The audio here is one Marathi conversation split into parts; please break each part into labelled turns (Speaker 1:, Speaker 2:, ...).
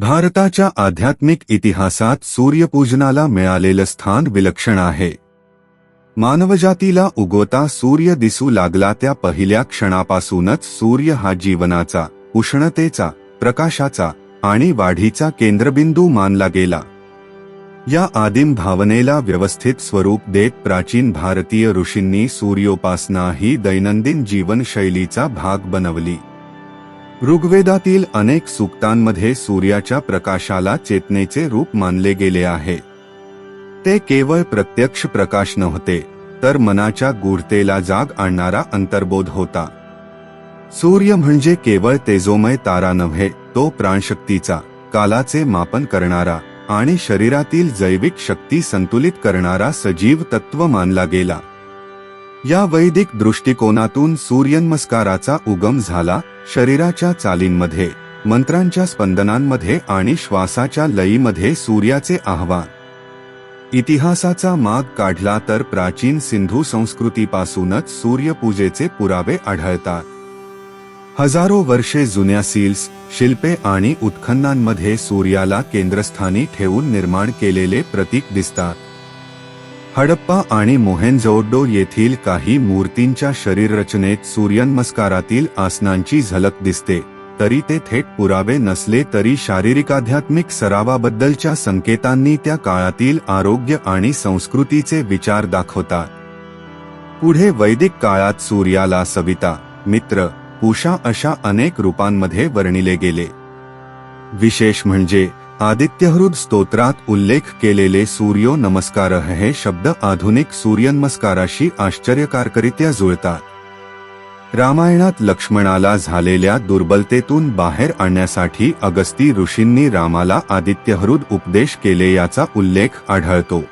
Speaker 1: भारताच्या आध्यात्मिक इतिहासात सूर्यपूजनाला मिळालेलं स्थान विलक्षण आहे. मानवजातीला उगवता सूर्य दिसू लागला त्या पहिल्या क्षणापासूनच सूर्य हा जीवनाचा उष्णतेचा प्रकाशाचा आणि वाढीचा केंद्रबिंदू मानला गेला. या आदिम भावनेला व्यवस्थित स्वरूप देत प्राचीन भारतीय ऋषींनी सूर्योपासना ही दैनंदिन जीवनशैलीचा भाग बनवली. ऋग्वेदातील अनेक सूक्तांमध्ये सूर्याच्या प्रकाशाला चेतनेचे रूप मानले गेले आहे. ते केवळ प्रत्यक्ष प्रकाश नव्हते तर मनाच्या गूढतेला जाग आणणारा अंतर्बोध होता. सूर्य म्हणजे केवळ तेजोमय तारा नव्हे तो प्राणशक्तीचा कालाचे मापन करणारा आणि शरीरातील जैविक शक्ती संतुलित करणारा सजीव तत्व मानला गेला. या वैदिक दृष्टिकोनातून सूर्यनमस्काराचा उगम झाला शरीराच्या चालींमध्ये मंत्रांच्या स्पंदनांमध्ये आणि श्वासाच्या लयीमध्ये सूर्याचे आव्हान. इतिहासाचा माग काढला तर प्राचीन सिंधू संस्कृतीपासूनच सूर्यपूजेचे पुरावे आढळतात. हजारो वर्षे जुन्या सील्स शिल्पे आणि उत्खननांमध्ये सूर्याला केंद्रस्थानी ठेवून निर्माण केलेले प्रतीक दिसतात. हडप्पा आणि मोहेनजोडो येथील काही मूर्तींच्या शरीररचनेत सूर्यनमस्कारातील आसनांची झलक दिसते तरी ते थेट पुरावे नसले तरी शारीरिकाध्यात्मिक सरावाबद्दलच्या संकेतांनी त्या काळातील आरोग्य आणि संस्कृतीचे विचार दाखवतात. पुढे वैदिक काळात सूर्याला सविता मित्र उषा अशा अनेक रूपांमध्ये वर्णिले गेले. विशेष म्हणजे आदित्यहृद स्तोत्रात उल्लेख केलेले सूर्यो नमस्कार हे शब्द आधुनिक सूर्यनमस्काराशी आश्चर्यकारकरित्या जुळतात. रामायणात लक्ष्मणाला झालेल्या दुर्बलतेतून बाहेर आणण्यासाठी अगस्ती ऋषींनी रामाला आदित्यहृद उपदेश केले याचा उल्लेख आढळतो.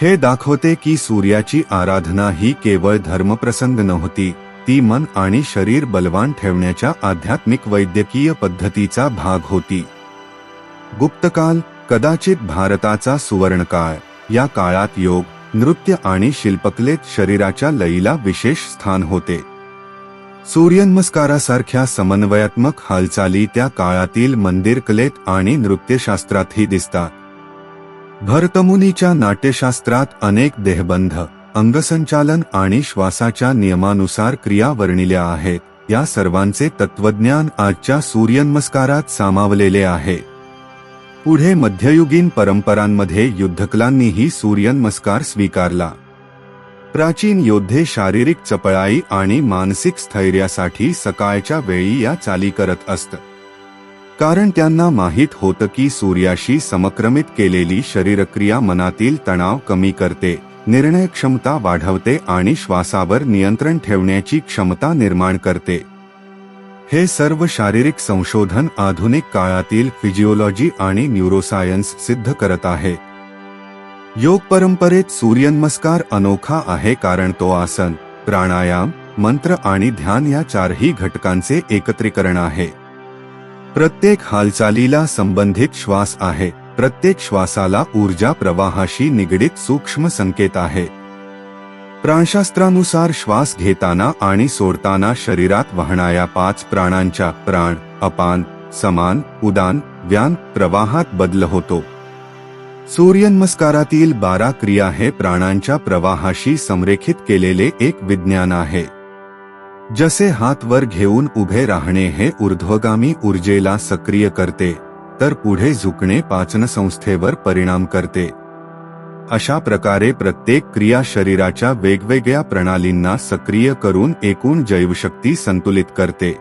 Speaker 1: हे दाखवते की सूर्याची आराधना ही केवळ धर्मप्रसंग नव्हती ती मन आणि शरीर बलवान ठेवण्याच्या आध्यात्मिक वैद्यकीय पद्धतीचा भाग होती. गुप्तकाल कदाचित भारताचा सुवर्णकाळ. या काळात योग नृत्य आणि शिल्पकलेत शरीराच्या लयीला विशेष स्थान होते. सूर्यनमस्कारासारख्या समन्वयात्मक हालचाली त्या काळातील मंदिर कलेत आणि नृत्यशास्त्रातही दिसतात. भरतमुनीच्या नाट्यशास्त्रात अनेक देहबंध अंगसंचालन आणि श्वासाच्या नियमानुसार क्रिया वर्णिल्या आहेत. या सर्वांचे तत्वज्ञान आजच्या सूर्यनमस्कारात सामावलेले आहे. पुढे मध्ययुगीन परंपरांमध्ये युद्धकलांनीही सूर्यनमस्कार स्वीकारला. प्राचीन योद्धे शारीरिक चपळाई आणि मानसिक स्थैर्यासाठी सकाळच्या वेळी या चाली करत असत. कारण त्यांना माहीत होतं की सूर्याशी समक्रमित केलेली शरीरक्रिया मनातील तणाव कमी करते निर्णय क्षमता वाढवते आणि श्वासावर नियंत्रण ठेवण्याची क्षमता निर्माण करते. हे सर्व शारीरिक संशोधन आधुनिक काळातील फिजिओलॉजी आणि न्यूरोसायन्स सिद्ध करत आहे. योग परंपरेत सूर्यनमस्कार अनोखा आहे कारण तो आसन प्राणायाम मंत्र आणि ध्यान या चारही घटकांचे एकत्रीकरण आहे. प्रत्येक हालचालीला संबंधित श्वास आहे प्रत्येक श्वासाला ऊर्जा प्रवाहाशी निगडीत सूक्ष्म संकेत आहे. प्राणशास्त्रानुसार श्वास घेताना आणि सोडताना शरीरात वाहणाऱ्या पाच प्राणांच्या प्राण अपान समान उदान व्यान प्रवाहात बदल होतो. सूर्यनमस्कारातील बारा क्रिया हे प्राणांच्या प्रवाहाशी संरेखित केलेले एक विज्ञान आहे. जसे हात वर घेऊन उभे राहणे हे ऊर्ध्वगामी ऊर्जेला सक्रिय करते तर पुढे झुकणे पाचनसंस्थेवर परिणाम करते. अशा प्रकारे प्रत्येक क्रिया शरीराच्या वेगवेगळ्या प्रणालींना सक्रिय करून एकूण जैवशक्ती संतुलित करते.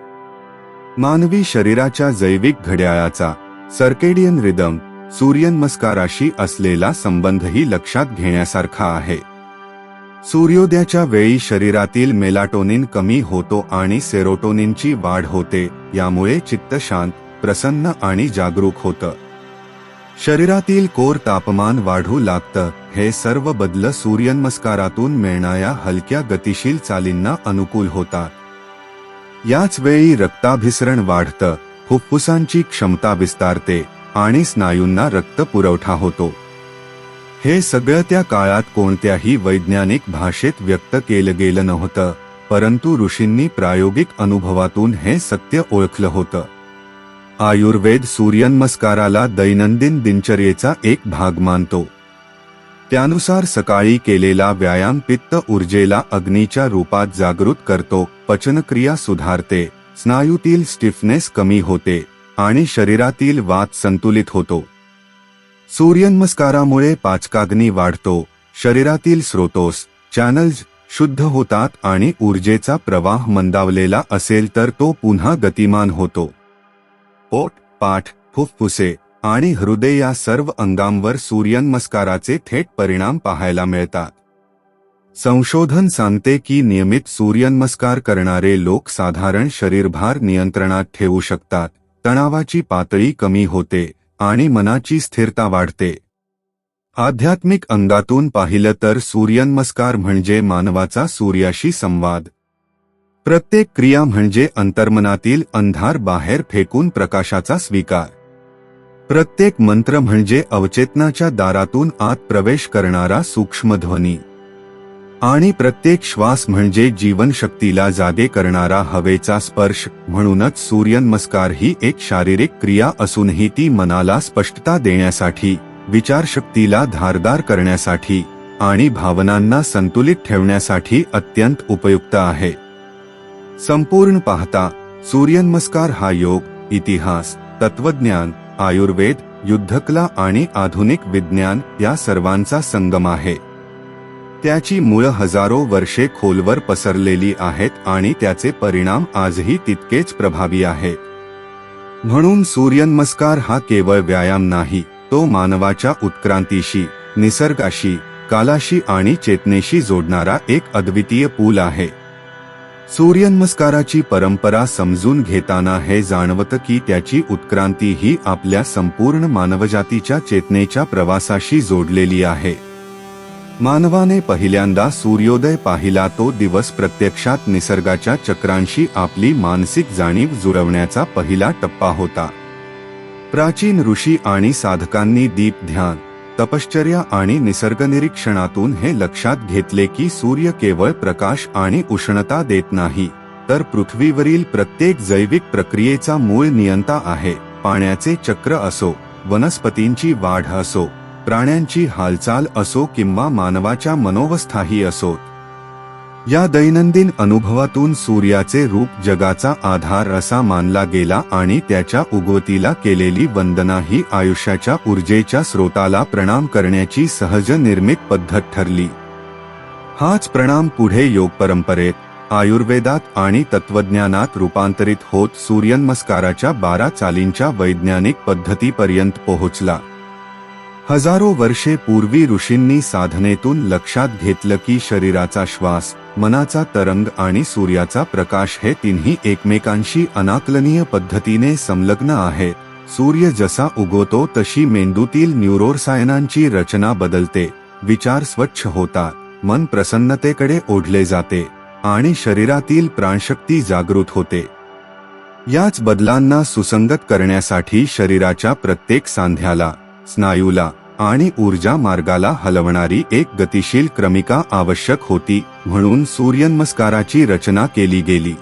Speaker 1: मानवी शरीराच्या जैविक घड्याळाचा सर्केडियन रिदम सूर्यनमस्काराशी असलेला संबंधही लक्षात घेण्यासारखा आहे. सूर्योदयाच्या वेळी शरीरातील मेलाटोनिन कमी होतो आणि सेरोटोनिनची वाढ होते यामुळे चित्त शांत प्रसन्न आणि जागरूक होतं. शरीरातील कोर तापमान वाढू लागतं. हे सर्व बदल सूर्यनमस्कारातून मिळणाऱ्या हलक्या गतिशील चालींना अनुकूल होतात. याच वेळी रक्ताभिसरण वाढतं. फुफ्फुसांची क्षमता विस्तारते आणि स्नायूंना रक्त पुरवठा होतो. हे सगळं त्या काळात कोणत्याही वैज्ञानिक भाषेत व्यक्त केलं गेलं नव्हतं परंतु ऋषींनी प्रायोगिक अनुभवातून हे सत्य ओळखलं होतं. आयुर्वेद सूर्यनमस्काराला दैनंदिन दिनचर्येचा एक भाग मानतो. त्यानुसार सकाळी केलेला व्यायाम पित्त ऊर्जेला अग्नीच्या रूपात जागृत करतो पचनक्रिया सुधारते स्नायूतील स्टिफनेस कमी होते आणि शरीरातील वात संतुलित होतो. सूर्यनमस्कारामुळे पाचकाग्नी वाढतो शरीरातील स्रोतोस चॅनल्स शुद्ध होतात आणि ऊर्जेचा प्रवाह मंदावलेला असेल तर तो पुन्हा गतिमान होतो. पोट पाठ फुफ्फुसे आणि हृदय या सर्व अंगांवर सूर्यनमस्काराचे थेट परिणाम पाहायला मिळतात. संशोधन सांगते की नियमित सूर्यनमस्कार करणारे लोक साधारण शरीरभार नियंत्रणात ठेवू शकतात तणावाची पातळी कमी होते आणि मनाची स्थिरता वाढते. आध्यात्मिक अंगातून पाहिलं तर सूर्यनमस्कार म्हणजे मानवाचा सूर्याशी संवाद. प्रत्येक क्रिया म्हणजे अंतर्मनातील अंधार बाहेर फेकून प्रकाशाचा स्वीकार. प्रत्येक मंत्र म्हणजे अवचेतनाच्या दारातून आत प्रवेश करणारा सूक्ष्मध्वनी. आणि प्रत्येक श्वास म्हणजे जीवनशक्तीला जागे करणारा हवेचा स्पर्श म्हणूनच सूर्यनमस्कार ही एक शारीरिक क्रिया असूनही ती मनाला स्पष्टता देण्यासाठी विचारशक्तीला धारदार करण्यासाठी आणि भावनांना संतुलित ठेवण्यासाठी अत्यंत उपयुक्त आहे. संपूर्ण पाहता सूर्यनमस्कार हा योग इतिहास तत्वज्ञान आयुर्वेद युद्धकला आणि आधुनिक विज्ञान या सर्वांचा संगम आहे. त्याची मुळं हजारो वर्षे खोलवर पसरलेली आहेत आणि त्याचे परिणाम आजही तितकेच प्रभावी आहे. म्हणून सूर्यनमस्कार हा केवळ व्यायाम नाही तो मानवाच्या उत्क्रांतीशी निसर्गाशी कालाशी आणि चेतनेशी जोडणारा एक अद्वितीय पूल आहे. सूर्यनमस्काराची परंपरा समजून घेताना हे जाणवतं की त्याची उत्क्रांती ही आपल्या संपूर्ण मानवजातीच्या चेतनेच्या प्रवासाशी जोडलेली आहे. मानवाने पहिल्यांदा सूर्योदय पाहिला तो दिवस प्रत्यक्षात निसर्गाच्या चक्रांशी आपली मानसिक जाणीव जुळवण्याचा पहिला टप्पा होता. प्राचीन ऋषी आणि साधकांनी दीप ध्यान तपश्चर्या आणि निसर्गनिरीक्षणातून हे लक्षात घेतले की सूर्य केवळ प्रकाश आणि उष्णता देत नाही तर पृथ्वीवरील प्रत्येक जैविक प्रक्रियेचा मूळ नियंता आहे. पाण्याचे चक्र असो वनस्पतींची वाढ असो प्राण्यांची हालचाल असो किंवा मानवाच्या मनोवस्थाही असोत. या दैनंदिन अनुभवातून सूर्याचे रूप जगाचा आधार असा मानला गेला आणि त्याच्या उगवतीला केलेली वंदना ही आयुष्याच्या ऊर्जेच्या स्रोताला प्रणाम करण्याची सहज निर्मित पद्धत ठरली. हाच प्रणाम पुढे योग परंपरेत आयुर्वेदात आणि तत्वज्ञानात रूपांतरित होत सूर्यनमस्काराच्या बारा चालींच्या वैज्ञानिक पद्धतीपर्यंत पोहोचला. हजारो वर्षे पूर्वी ऋषींनी साधनेतून लक्षात घेतलं की शरीराचा श्वास मनाचा तरंग आणि सूर्याचा प्रकाश हे तिन्ही एकमेकांशी अनाकलनीय पद्धतीने संलग्न आहेत. सूर्य जसा उगवतो तशी मेंदूतील न्यूरोसायनांची रचना बदलते विचार स्वच्छ होतात मन प्रसन्नतेकडे ओढले जाते आणि शरीरातील प्राणशक्ती जागृत होते. याच बदलांना सुसंगत करण्यासाठी शरीराच्या प्रत्येक सांध्याला स्नायूला आणि ऊर्जा मार्गाला हलवणारी एक गतिशील क्रमिका आवश्यक होती म्हणून सूर्यनमस्काराची रचना केली गेली.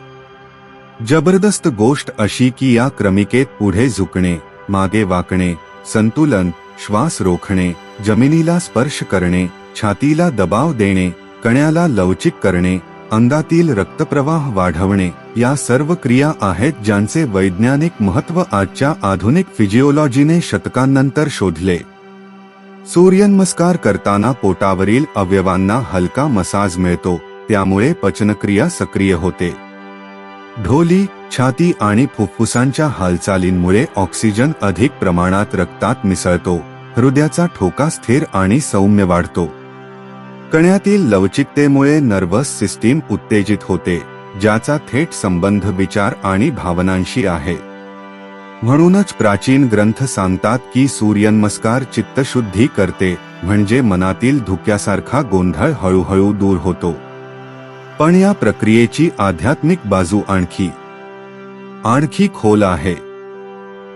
Speaker 1: जबरदस्त गोष्ट अशी की या क्रमिकेत पुढे झुकणे मागे वाकणे संतुलन श्वास रोखणे जमिनीला स्पर्श करणे छातीला दबाव देणे कण्याला लवचिक करणे अंगातील रक्तप्रवाह वाढवणे या सर्व क्रिया आहेत ज्यांचे वैज्ञानिक महत्त्व आजच्या आधुनिक फिजिओलॉजीने शतकांनंतर शोधले. सूर्यनमस्कार करताना पोटावरील अवयवांना हलका मसाज मिळतो त्यामुळे पचनक्रिया सक्रिय होते. ढोली छाती आणि फुफ्फुसांच्या हालचालींमुळे ऑक्सिजन अधिक प्रमाणात रक्तात मिसळतो हृदयाचा ठोका स्थिर आणि सौम्य वाढतो. कण्यातील लवचिकतेमुळे नर्व्हस सिस्टीम उत्तेजित होते ज्याचा थेट संबंध विचार आणि भावनांशी आहे. म्हणूनच प्राचीन ग्रंथ सांगतात की सूर्यनमस्कार चित्तशुद्धी करते म्हणजे मनातील धुक्यासारखा गोंधळ हळूहळू दूर होतो. पण या प्रक्रियेची आध्यात्मिक बाजू आणखी आणखी खोल आहे.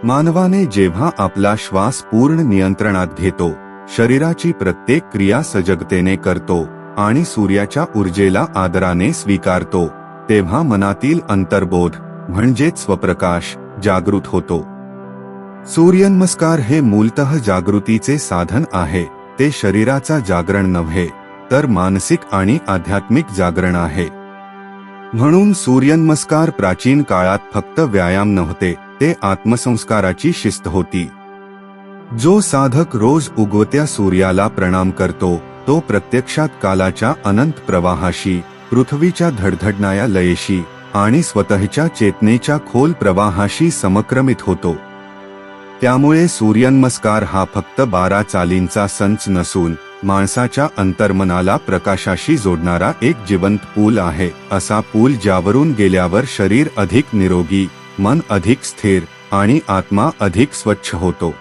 Speaker 1: मानवाने जेव्हा आपला श्वास पूर्ण नियंत्रणात घेतो शरीराची प्रत्येक क्रिया सजगतेने करतो आणि सूर्याच्या ऊर्जेला आदराने स्वीकारतो तेव्हा मनातील अंतर्बोध म्हणजेच स्वप्रकाश जागृत होतो. सूर्यनमस्कार हे मूलतः जागृतीचे साधन आहे. ते शरीराचा जागरण नव्हे तर मानसिक आणि आध्यात्मिक जागरण आहे. म्हणून सूर्यनमस्कार प्राचीन काळात फक्त व्यायाम नव्हते ते आत्मसंस्काराची शिस्त होती. जो साधक रोज उगवत्या सूर्याला प्रणाम करतो तो प्रत्यक्षात कालाच्या अनंत प्रवाहाशी पृथ्वीच्या धडधडणाया लयेशी आणि स्वतःच्या चेतनेच्या खोल प्रवाहाशी समक्रमित होतो. त्यामुळे सूर्यनमस्कार हा फक्त बारा चालींचा संच नसून माणसाच्या अंतर्मनाला प्रकाशाशी जोडणारा एक जिवंत पूल आहे असा पूल ज्यावरून गेल्यावर शरीर अधिक निरोगी मन अधिक स्थिर आणि आत्मा अधिक स्वच्छ होतो.